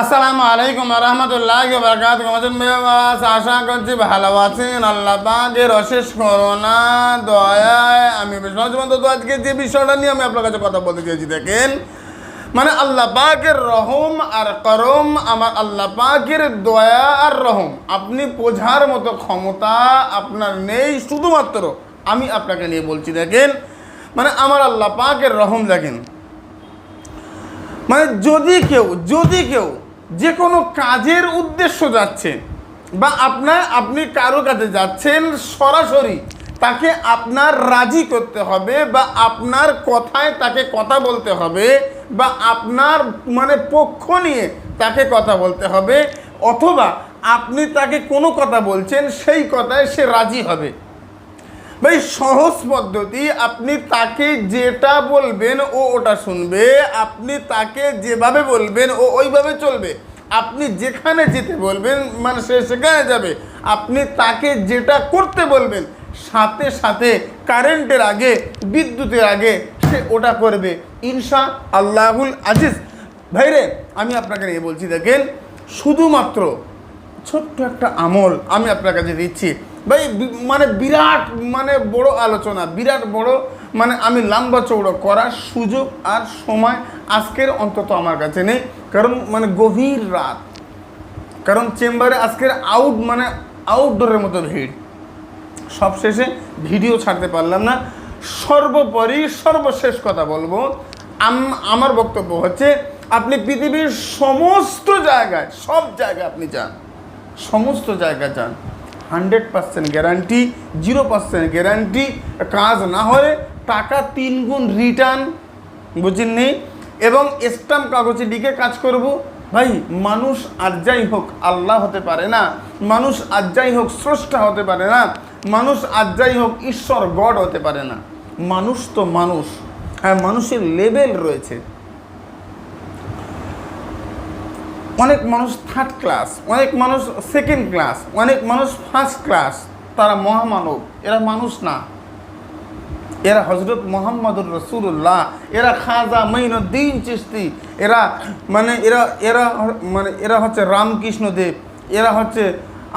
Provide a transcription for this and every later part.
আসসালামু আলাইকুম রহমতুল্লাহ বরকাত আশা করছি ভালো আছেন। আল্লাহ পাকের অশেষ করোনা দয়ায় আমি বিশ্বনাথ তো আজকে যে বিষয়টা নিয়ে আমি আপনার কাছে কথা বলতে চেয়েছি, দেখেন মানে আল্লাহ পাকের রহম আর করম আমার আল্লাহ পাকের দয়া আর রহম। আপনি বোঝার মতো ক্ষমতা আপনার নেই, শুধুমাত্র আমি আপনাকে নিয়ে বলছি, দেখেন মানে আমার আল্লাহ পাকের রহম, দেখেন। মানে যদি কেউ যদি কেউ যে কোনো কাজের উদ্দেশ্য যাচ্ছেন বা আপনার, আপনি কারও কাছে যাচ্ছেন সরাসরি, তাকে আপনার রাজি করতে হবে বা আপনার কথায় তাকে কথা বলতে হবে বা আপনার মানে পক্ষ নিয়ে তাকে কথা বলতে হবে অথবা আপনি তাকে কোনো কথা বলছেন, সেই কথায় সে রাজি হবে। ভাই, সহজ পদ্ধতি। আপনি তাকে যেটা বলবেন, ও ওটা শুনবে। আপনি তাকে যেভাবে বলবেন, ও ওইভাবে চলবে। আপনি যেখানে যেতে বলবেন মানে সে সেখানে যাবে। আপনি তাকে যেটা করতে বলবেন, সাথে সাথে কারেন্টের আগে, বিদ্যুতের আগে, সে ওটা করবে। ইনশা আল্লাহুল আজিজ। ভাইরে আমি আপনাকে নিয়ে বলছি, দেখেন, শুধুমাত্র ছোট্ট একটা আমল আমি আপনার কাছে দিচ্ছি। ভাই মানে বিরাট মানে বড় আলোচনা, বিরাট বড় মানে আমি লম্বা চৌড়ো করার সুযোগ আর সময় আজকের অন্তত আমার কাছে নেই। কারণ মানে গভীর রাত। কারণ চেম্বারে আজকের আউট মানে আউটডোরের মতো ভিড়। সবশেষে ভিডিও ছাড়তে পারলাম না। সর্বোপরি, সর্বশেষ কথা বলব, আম- আমার বক্তব্য হচ্ছে, আপনি পৃথিবীর সমস্ত জায়গায়, সব জায়গায় আপনি যান। সমস্ত জায়গায় যান। Hundred percent guarantee, zero percent guarantee, কাজ না হলে টাকা তিন গুণ রিটার্ন বুঝেননি এবং স্টাম্প কাগজে লিখে কাজ করব। ভাই, মানুষ আর যাই হোক, আল্লাহ হতে পারে না। মানুষ আর যাই হোক, স্রষ্টা হতে পারে না। মানুষ আর যাই হোক, ঈশ্বর গড হতে পারে না। মানুষ তো মানুষ। হ্যাঁ মানুষের লেভেল রয়েছে। অনেক মানুষ থার্ড ক্লাস অনেক মানুষ সেকেন্ড ক্লাস অনেক মানুষ ফার্স্ট ক্লাস তারা মহামানব, এরা মানুষ না। এরা হজরত মোহাম্মদুর রসুল্লাহ এরা খাজা মঈনুদ্দিন চিস্তি এরা মানে এরা এরা মানে এরা হচ্ছে রামকৃষ্ণ দেব এরা হচ্ছে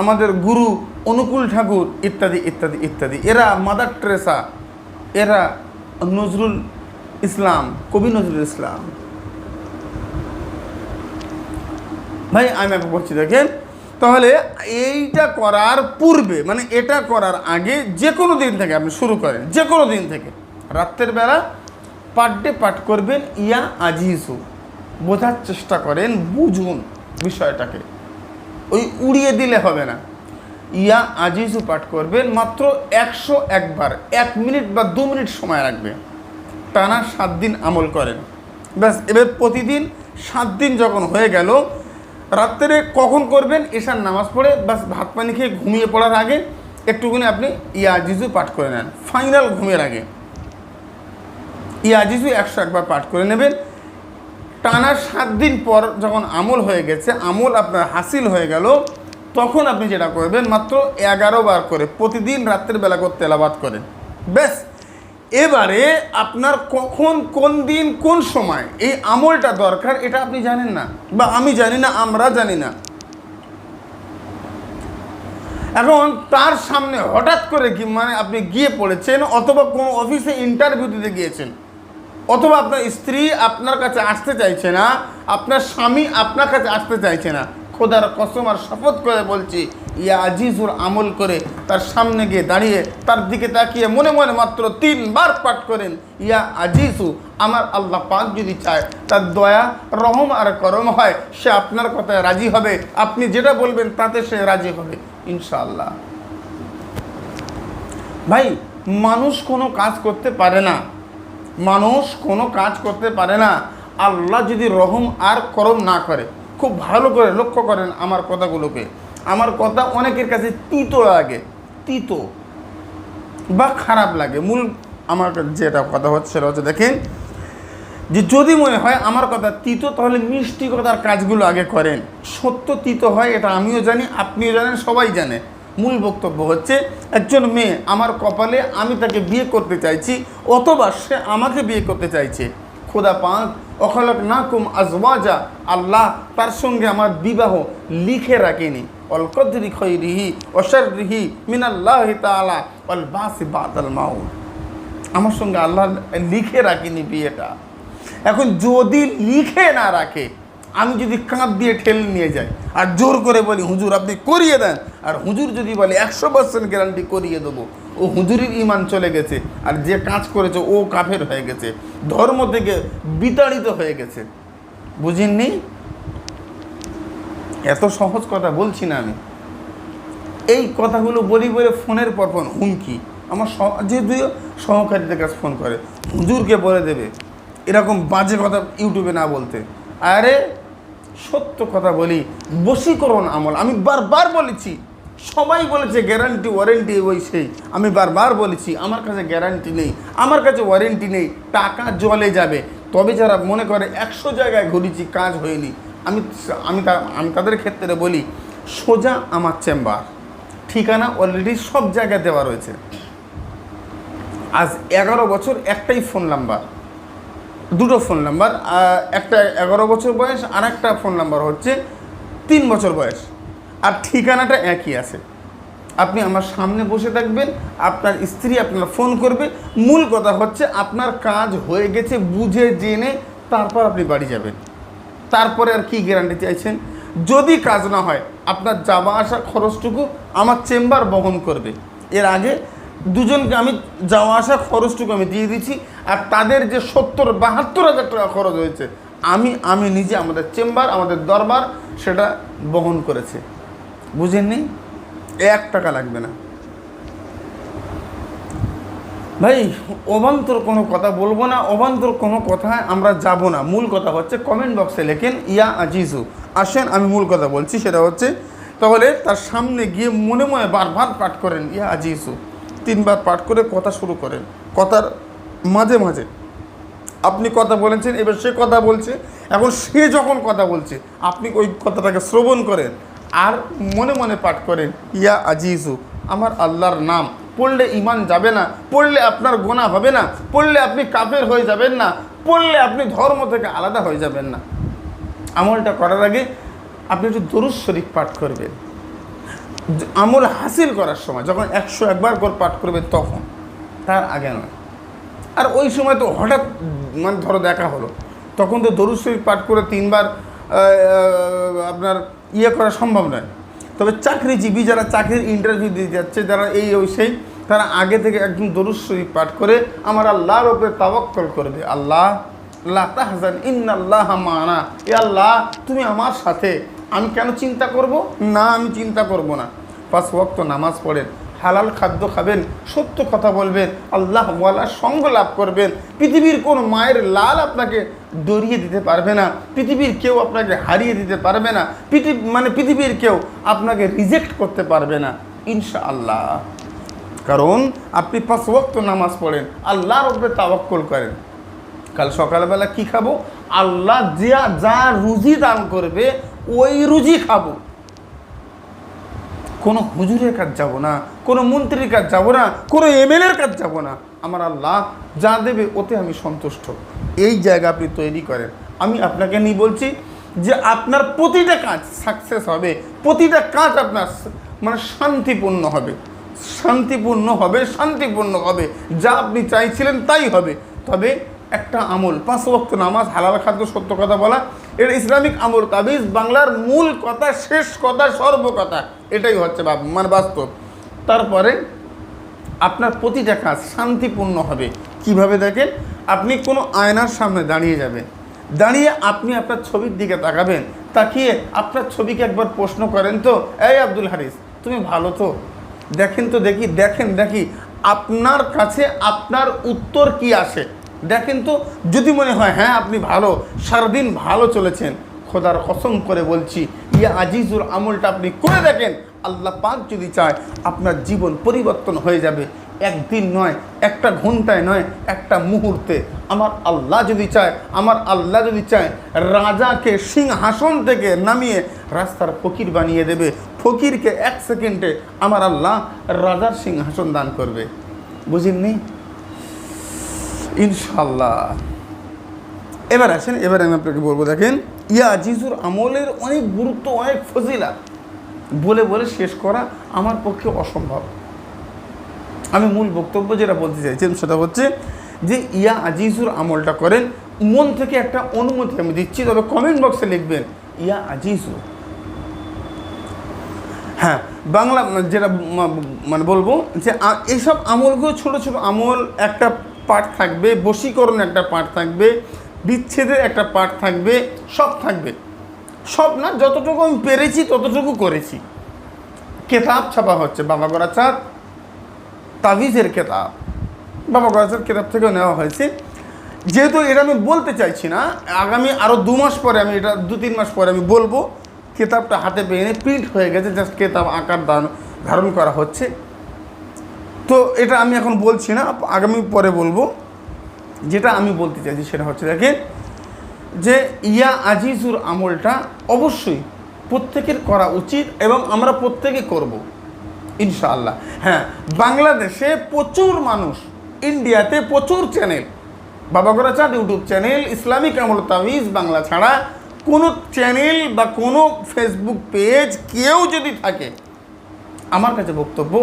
আমাদের গুরু অনুকূল ঠাকুর, ইত্যাদি ইত্যাদি ইত্যাদি। এরা মাদার ট্রেসা, এরা নজরুল ইসলাম, কবি নজরুল ইসলাম। ভাই, আমি আপনাকে বলছি, দেখেন, তাহলে এইটা করার পূর্বে মানে এটা করার আগে যে কোনো দিন থেকে আপনি শুরু করেন যে কোনো দিন থেকে। রাত্রের বেলা পার ডে পাঠ করবেন, ইয়া আজিজু। বোঝার চেষ্টা করেন, বুঝুন বিষয়টাকে। ওই উড়িয়ে দিলে হবে না। ইয়া আজিজু পাঠ করবেন, মাত্র একশো একবার, এক মিনিট বা দু মিনিট সময় রাখবে টানা সাত দিন আমল করেন। ব্যাস, এবার প্রতিদিন সাত দিন যখন হয়ে গেল রাত্রে কখন করবেন? এশার নামাজ পড়ে ব্যাস ভাত পানি খেয়ে ঘুমিয়ে পড়ার আগে একটুখানি আপনি ইয়াজিজু পাঠ করে নেন। ফাইনাল ঘুমের আগে। ইয়াজিজু একশো একবার পাঠ করে নেবেন। টানা সাত দিন পর যখন আমল হয়ে গেছে, আমল আপনার হাসিল হয়ে গেল, তখন আপনি যেটা করবেন, মাত্র এগারো বার করে প্রতিদিন রাত্রের বেলা করে তেলাবাদ করেন। ব্যাস এবারে আপনার কখন, কোন দিন, কোন সময় এই আমলটা দরকার এটা আপনি জানেন না বা আমি জানি না, আমরা জানি না। এখন তার সামনে হঠাৎ করে কি মানে আপনি গিয়ে পড়েছেন অথবা কোনো অফিসে ইন্টারভিউ দিতে গিয়েছেন, অথবা আপনার স্ত্রী আপনার কাছে আসতে চাইছে না, আপনার স্বামী আপনার কাছে আসতে চাইছে না খোদার কসম আর শপথ করে বলছি, ইয়া আজিজুর আমল করে তার সামনে গিয়ে দাঁড়িয়ে, তার দিকে তাকিয়ে মনে মনে মাত্র তিনবার পাঠ করেন, ইয়া আজিজু, আমার আল্লাহ পাক যদি চায়, তার দয়া, রহম আর করম হয়, সে আপনার কথায় রাজি হবে, আপনি যেটা বলবেন তাতে সে রাজি হবে, ইনশাআল্লাহ। ভাই, মানুষ কোনো কাজ করতে পারে না, মানুষ কোনো কাজ করতে পারে না, আল্লাহ যদি রহম আর করম না করে খুব ভালো করে লক্ষ্য করেন আমার কথাগুলোকে। আমার কথা অনেকের কাছে তিতো লাগে, তিতো বা খারাপ লাগে। মূল আমার যেটা কথা হচ্ছে সেটা হচ্ছে দেখেন যে যদি মনে হয় আমার কথা তিতো, তাহলে মিষ্টি কথার কাজগুলো আগে করেন। সত্য তিতো হয়, এটা আমিও জানি, আপনিও জানেন, সবাই জানে। মূল বক্তব্য হচ্ছে, একজন মেয়ে আমার কপালে আমি তাকে বিয়ে করতে চাইছি, অথবা সে আমাকে বিয়ে করতে চাইছে। খোদা পাক অখলক নাকুম আজওয়াজা, আল্লাহ তার সঙ্গে আমার বিবাহ লিখে রাখেনি। অল কদরি খৈরিহি অশারিহি মিনাল্লাহ তাআলা অল বাসি বাদাল মাউত। আমার সঙ্গে আল্লাহ লিখে রাখিনি বিয়েটা। এখন যদি লিখে না রাখে, আমি যদি কাঁধ দিয়ে ঠেলে নিয়ে যাই, আর জোর করে বলি, হুজুর, আপনি করিয়ে দেন। আর হুজুর যদি বলে, একশো পার্সেন্ট গ্যারান্টি করিয়ে দেবো। ও হুজুরের ইমান চলে গেছে, আর যে কাজ করেছে ও কাফের হয়ে গেছে, ধর্ম থেকে বিতাড়িত হয়ে গেছে। বুঝেননি? এত সহজ কথা বলছি না আমি। এই কথাগুলো বলি বলে ফোনের পর ফোন, হুমকি। আমার সহ- যেহেতু সহকারীদের কাছে ফোন করে, হুজুরকে বলে দেবে, এরকম বাজে কথা ইউটিউবে না বলতে। আরে, সত্য কথা বলি, বশীকরণ আমল, আমি বারবার বলেছি সবাই বলেছে গ্যারান্টি ওয়ারেন্টি ওই সেই আমি বারবার বলেছি, আমার কাছে গ্যারান্টি নেই, আমার কাছে ওয়ারেন্টি নেই, টাকা জলে যাবে। তবে যারা মনে করে, একশো জায়গায় ঘুরেছি, কাজ হয়নি। আমি আমি আমি তাদের ক্ষেত্রে বলি, সোজা আমার চেম্বার ঠিকানা অলরেডি সব জায়গায় দেওয়া রয়েছে। আজ এগারো বছর একটাই ফোন নাম্বার দুটো ফোন নাম্বার একটা এগারো বছর বয়স আর একটা ফোন নাম্বার হচ্ছে তিন বছর বয়স। আর ঠিকানাটা একই আছে। আপনি আমার সামনে বসে থাকবেন, আপনার স্ত্রী আপনার ফোন করবে। মূল কথা হচ্ছে আপনার কাজ হয়ে গেছে, বুঝে, জেনে, তারপর আপনি বাড়ি যাবেন। তারপরে আর কি গ্যারান্টি চাইছেন? যদি কাজ না হয়, আপনার যাওয়া আসা খরচটুকু আমার চেম্বার বহন করবে। এর আগে দুজনকে আমি যাওয়া আসা খরচটুকু আমি দিয়ে দিচ্ছি আর তাদের যে সত্তর, বাহাত্তর হাজার টাকা খরচ হয়েছে, আমি আমি নিজে আমাদের চেম্বার, আমাদের দরবার, সেটা বহন করেছে। বুঝেননি? এক টাকা লাগবে না। ভাই, অবান্তর কোনো কথা বলব না, অবান্তর কোনো কথায় আমরা যাব না। মূল কথা হচ্ছে কমেন্ট বক্সে লেখেন, ইয়া আজিজু। আসেন, আমি মূল কথা বলছি, সেটা হচ্ছে, তাহলে তার সামনে গিয়ে মনে মনে বারবার পাঠ করেন, ইয়া আজিজু। তিনবার পাঠ করে কথা শুরু করেন, কথার মাঝে মাঝে। আপনি কথা বলেছেন, এবার সে কথা বলছে, এখন সে যখন কথা বলছে, আপনি ওই কথাটাকে শ্রবণ করেন আর মনে মনে পাঠ করেন, ইয়া আজিজু, আমার আল্লাহর নাম, পড়লে ইমান যাবে না, পড়লে আপনার গোনা হবে না, পড়লে আপনি কাফের হয়ে যাবেন না, পড়লে আপনি ধর্ম থেকে আলাদা হয়ে যাবেন না। আমলটা করার আগে আপনি একটু দরুদ শরীফ পাঠ করবেন। আমল হাসিল করার সময়, যখন একশো একবার করে পাঠ করবেন তখন, তার আগে নয়। আর ওই সময় তো হঠাৎ মানে ধরো দেখা হলো, তখন তো দরুদ শরীফ পাঠ করে তিনবার আপনার ইয়ে করা সম্ভব নয়। তবে চাকরিজীবী যারা চাকরির ইন্টারভিউ দিতে যাচ্ছে, যারা এই ওই সেই, তারা আগে থেকে একদম দরুদ পাঠ করে আমার আল্লাহর ওপরে তাওয়াক্কল করবে আল্লাহ আল্লাহ তাহজান, ইন্নাল্লাহ মানা। এ আল্লাহ, তুমি আমার সাথে। আমি কেন চিন্তা করব? না, আমি চিন্তা করব না। পাঁচ ওয়াক্ত নামাজ পড়েন, হালাল খাদ্য খাবেন, সত্য কথা বলবেন, আল্লাহ ওয়ালার সঙ্গ লাভ করবেন। পৃথিবীর কোন মায়ের লাল আপনাকে ডরিয়ে দিতে পারবে না, পৃথিবীর কেউ আপনাকে হারিয়ে দিতে পারবে না, পৃথিবী মানে পৃথিবীর কেউ আপনাকে রিজেক্ট করতে পারবে না ইনশা আল্লাহ কারণ আপনি পাঁচ নামাজ পড়েন আল্লাহর উপরে তাওয়াক্কল করেন। কাল সকালবেলা কি খাব? আল্লাহ যা যা রুজি দান করবে, ওই রুজি খাব। কোনো হুজুরের কাজ যাব না, কোনো মন্ত্রীর কাজ যাব না, কোনো এমএলএর কাজ যাব না। আমার আল্লাহ যা দেবে, ওতে আমি সন্তুষ্ট। এই জায়গা আপনি তৈরি করেন। আমি আপনাকে নিয়ে বলছি যে আপনার প্রতিটা কাজ সাকসেস হবে। প্রতিটা কাজ আপনার মানে শান্তিপূর্ণ হবে। শান্তিপূর্ণ হবে শান্তিপূর্ণ হবে। যা আপনি চাইছিলেন তাই হবে। তবে একটা আমল, পাঁচ ওয়াক্ত নামাজ, হালাল খাদ্য, সত্য কথা বলা এটা ইসলামিক আমল, তাবিজ, বাংলার মূল কথা, শেষ কথা সর্বকথা এটাই হচ্ছে মানে বাস্তব। তারপরে আপনার প্রতিটা কাজ শান্তিপূর্ণ হবে। কীভাবে দেখেন? আপনি কোনো আয়নার সামনে দাঁড়িয়ে যাবেন। দাঁড়িয়ে আপনি আপনার ছবির দিকে তাকাবেন। তাকিয়ে আপনার ছবিকে একবার প্রশ্ন করেন তো, এই আব্দুল হারিস, তুমি ভালো তো? দেখেন তো দেখি, দেখেন দেখি, আপনার কাছে আপনার উত্তর কি আসে? দেখেন তো, যদি মনে হয় হ্যাঁ আপনি ভালো, সারাদিন ভালো চলেছেন, খোদার কসম করে বলছি ইয়া আজিজুর আমলটা আপনি করে দেখেন। আল্লাহ পাক যদি চায় আপনার জীবন পরিবর্তন হয়ে যাবে। একদিন নয়, একটা ঘন্টায় নয়, একটা মুহূর্তে। আমার আল্লাহ যদি চায়, আমার আল্লাহ যদি চায়, রাজাকে সিংহাসন থেকে নামিয়ে রাস্তার ফকির বানিয়ে দেবে। ফকিরকে এক সেকেন্ডে আমার আল্লাহ রাজার সিংহাসন দান করবে। বুঝেননি? ইনশাল্লাহ এবার আসেন, এবার আমি আপনাকে বলব, দেখেন ইয়া আজিজুর আমলের অনেক গুরুত্ব, অনেক ফজিলা বলে বলে শেষ করা আমার পক্ষে অসম্ভব। আমি মূল বক্তব্য যেটা বলতে চাইছেন সেটা হচ্ছে যে ইয়া আজিজুর আমলটা করেন, মন থেকে একটা অনুমতি আমি দিচ্ছি, তবে কমেন্ট বক্সে লিখবেন ইয়া আজিজুর হ্যাঁ বাংলা যেটা মানে বলব যে এইসব আমলগুলো ছোট ছোট আমল, একটা পার্ট থাকবে বশীকরণ একটা পার্ট থাকবে বিচ্ছেদের একটা পার্ট থাকবে, সব থাকবে। সব না, যতটুকু আমি পেরেছি, ততটুকু করেছি। কেতাব ছাপা হচ্ছে, বাবা গড়া চাঁদ তাবিজের কেতাব। বাবা গড়াচাঁদ কেতাব থেকেও নেওয়া হয়েছে। যেহেতু এটা আমি বলতে চাইছি না, আগামী আরও দু মাস পরে আমি এটা, দু তিন মাস পরে আমি বলব, কেতাবটা হাতে পেয়ে এনে প্রিন্ট হয়ে গেছে জাস্ট কেতাব আকার দান ধারণ করা হচ্ছে। তো এটা আমি এখন বলছি না আগামী পরে বলব। যেটা আমি বলতে চাইছি সেটা হচ্ছে দেখেন যে ইয়া আজিজুর আমলটা অবশ্যই প্রত্যেকের করা উচিত এবং আমরা প্রত্যেকে করব, ইনশাআল্লাহ। হ্যাঁ বাংলাদেশে প্রচুর মানুষ, ইন্ডিয়াতে প্রচুর চ্যানেল বাবা গোরাচাঁদ ইউটিউব চ্যানেল ইসলামিক আমল তাবিজ, বাংলা ছাড়া কোনো চ্যানেল বা কোনো ফেসবুক পেজ কেউ যদি থাকে আমার কাছে বক্তব্য,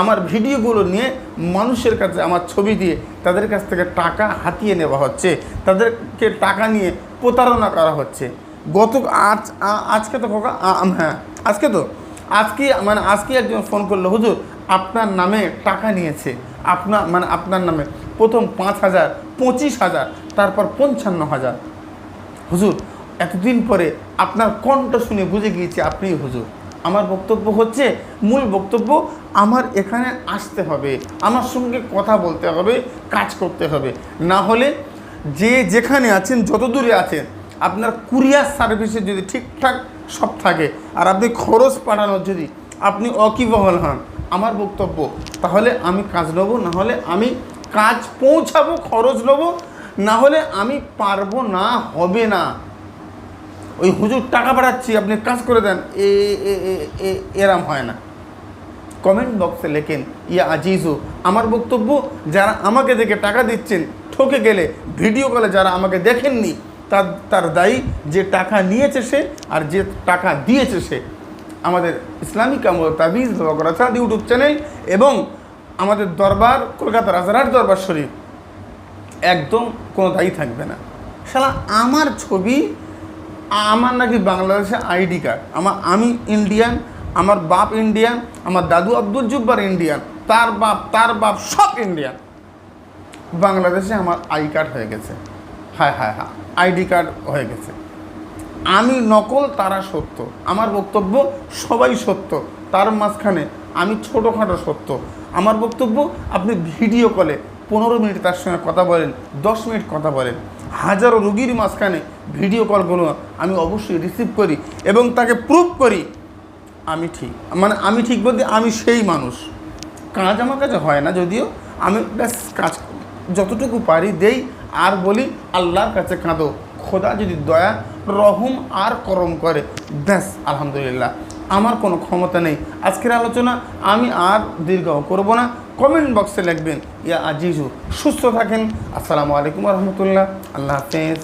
আমার ভিডিওগুলো নিয়ে মানুষের কাছে আমার ছবি দিয়ে তাদের কাছ থেকে টাকা হাতিয়ে নেওয়া হচ্ছে, তাদেরকে টাকা নিয়ে প্রতারণা করা হচ্ছে। গত আজ আজকে তো হ্যাঁ আজকে তো, আজকে মানে আজকে একজন ফোন করল, হুজুর, আপনার নামে টাকা নিয়েছে, আপনার মানে আপনার নামে প্রথম পাঁচ হাজার, পঁচিশ হাজার, তারপর পঞ্চান্ন হাজার। হুজুর, এতদিন পরে আপনার কণ্ঠ শুনে বুঝে গিয়েছি আপনিই হুজুর। আমার বক্তব্য হচ্ছে, মূল বক্তব্য আমার এখানে আসতে হবে। আমার সঙ্গে কথা বলতে হবে, কাজ করতে হবে। না হলে যে যেখানে আছেন, যত দূরে আছেন, আপনার কুরিয়ার সার্ভিসে যদি ঠিকঠাক সব থাকে, আর আপনি খরচ পাঠানোর যদি আপনি অকিবহল হন, আমার বক্তব্য, তাহলে আমি কাজ নেব, না হলে আমি কাজ পৌঁছাবো, খরচ নেব, না হলে আমি পারব না, হবে না। ওই হুজুর টাকা পাঠাচ্ছি আপনি কাজ করে দেন। এ এরাম হয় না। কমেন্ট বক্সে লেখেন, ইয়া আজিজু, আমার বক্তব্য, যারা আমাকে দেখে টাকা দিচ্ছেন, ঠকে গেলে ভিডিও কলে যারা আমাকে দেখেননি, তার তার দায়ী যে টাকা নিয়েছে সে আর যে টাকা দিয়েছে সে। আমাদের ইসলামিক আমল, তাবিজ বকরাচাঁদ ইউটিউব চ্যানেল এবং আমাদের দরবার কলকাতা রাজারহাট দরবার শরীফ, একদম কোনো দায়ী থাকবে না। শালা, আমার ছবি আমার নাকি বাংলাদেশে আইডি কার্ড। আমার আমি ইন্ডিয়ান আমার বাপ ইন্ডিয়ান আমার দাদু আব্দুল জুব্বার ইন্ডিয়ান তার বাপ তার বাপ সব ইন্ডিয়ান বাংলাদেশে আমার আই কার্ড হয়ে গেছে। হ্যাঁ হ্যাঁ হ্যাঁ আইডি কার্ড হয়ে গেছে। আমি নকল, তারা সত্য। আমার বক্তব্য সবাই সত্য। তার মাঝখানে আমি ছোটোখাটো সত্য। আমার বক্তব্য আপনি ভিডিও কলে পনেরো মিনিট তার সঙ্গে কথা বলেন, দশ মিনিট কথা বলেন। হাজারো রুগীর মাঝখানে ভিডিও কলগুলো আমি অবশ্যই রিসিভ করি এবং তাকে প্রুভ করি, আমি ঠিক। মানে আমি ঠিক বলতে আমি সেই মানুষ। কাজ আমার কাছে হয় না যদিও, আমি ব্যাস কাজ যতটুকু পারি দেই, আর বলি আল্লাহর কাছে কাঁদো। খোদা যদি দয়া, রহম আর করম করে, ব্যাস, আলহামদুলিল্লাহ। আমার কোনো ক্ষমতা নেই। আজকের আলোচনা আমি আর দীর্ঘ করব না। কমেন্ট বক্সে লিখবেন ইয়া আজিজু সুস্থ থাকেন। আসসালামু আলাইকুম রহমতুল্লাহ। আল্লাহ হাফেজ।